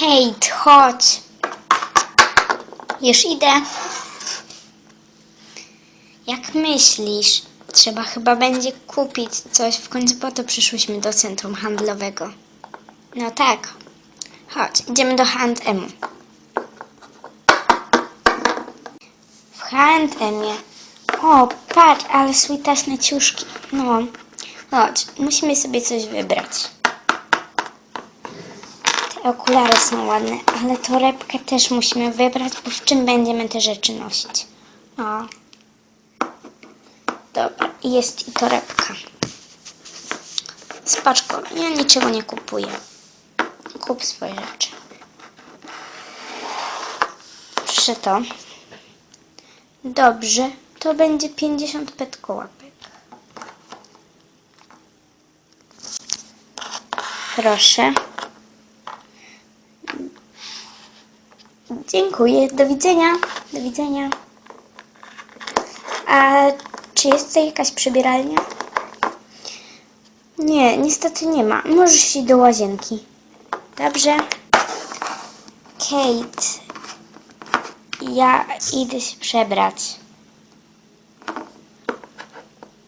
Kate, chodź. Już idę. Jak myślisz? Trzeba chyba będzie kupić coś. W końcu po to przyszłyśmy do centrum handlowego. No tak. Chodź, idziemy do H&M. W H&Mie. O, patrz, ale sweetaśne ciuszki. No. Chodź, musimy sobie coś wybrać. Okulary są ładne, ale torebkę też musimy wybrać, bo w czym będziemy te rzeczy nosić. O. Dobra, jest i torebka. Spaczko, ja niczego nie kupuję. Kup swoje rzeczy. Proszę to. Dobrze, to będzie 50 petkołapek. Proszę. Dziękuję. Do widzenia. Do widzenia. A czy jest tutaj jakaś przebieralnia? Nie, niestety nie ma. Możesz iść do łazienki. Dobrze. Kate, ja idę się przebrać.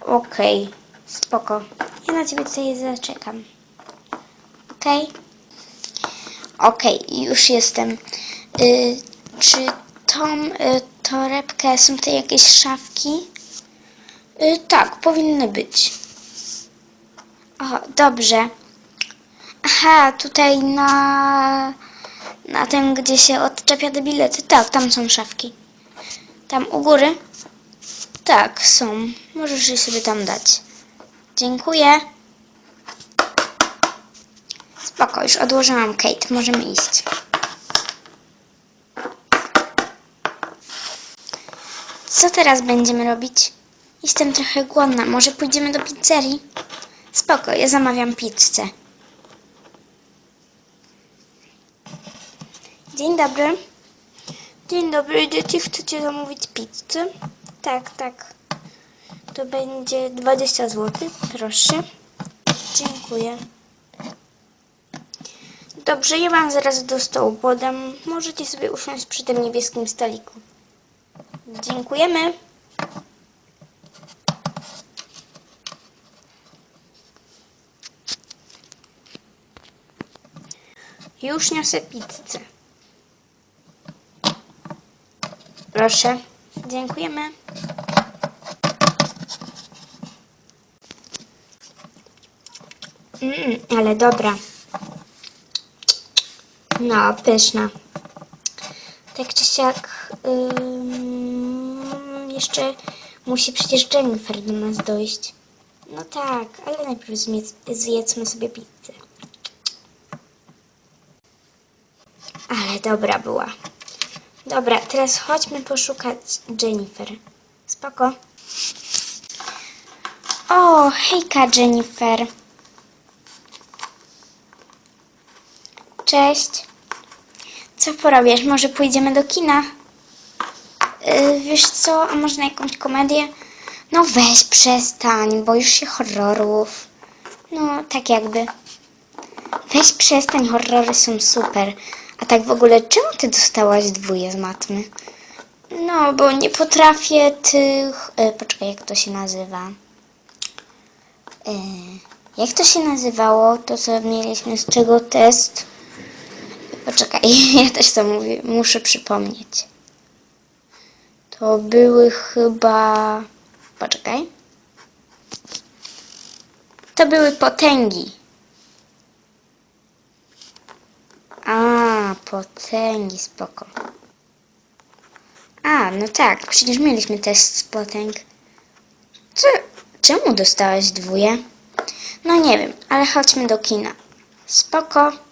Okej, spoko. Ja na ciebie tutaj zaczekam. Okej? Okej, już jestem. Y, czy tą y, torebkę są tutaj jakieś szafki? Y, tak, powinny być. O, dobrze. Aha, tutaj na, na tym, gdzie się odczepia te bilety. Tak, tam są szafki. Tam u góry? Tak, są. Możesz je sobie tam dać. Dziękuję. Spoko, już odłożyłam Kate. Możemy iść. Co teraz będziemy robić? Jestem trochę głodna. Może pójdziemy do pizzerii? Spoko, ja zamawiam pizzę. Dzień dobry. Dzień dobry, dzieci. Chcecie zamówić pizzę? Tak, tak. To będzie 20 zł. Proszę. Dziękuję. Dobrze, ja wam zaraz do stołu podam. Możecie sobie usiąść przy tym niebieskim stoliku. Dziękujemy. Już niosę pizzę. Proszę. Dziękujemy. Mm, ale dobra. No, pyszna. Tak czy siak, ym, jeszcze musi przecież Jennifer do nas dojść. No tak, ale najpierw zjedz, zjedzmy sobie pizzę. Ale dobra była. Dobra, teraz chodźmy poszukać Jennifer. Spoko. O, hejka Jennifer. Cześć. Co porobisz? Może pójdziemy do kina? Yy, wiesz co, a może na jakąś komedię? No weź, przestań, boisz się horrorów. No, tak jakby. Weź przestań, horrory są super. A tak w ogóle, czemu ty dostałaś dwóje z matmy? No, bo nie potrafię tych... E, poczekaj, jak to się nazywa? E, jak to się nazywało? To, co mieliśmy, z czego test? Poczekaj, ja też to mówię, muszę przypomnieć. To były chyba... Poczekaj. To były potęgi. A, potęgi, spoko. A, no tak, przecież mieliśmy test z potęg. Co, czemu dostałaś dwóje? No nie wiem, ale chodźmy do kina. Spoko.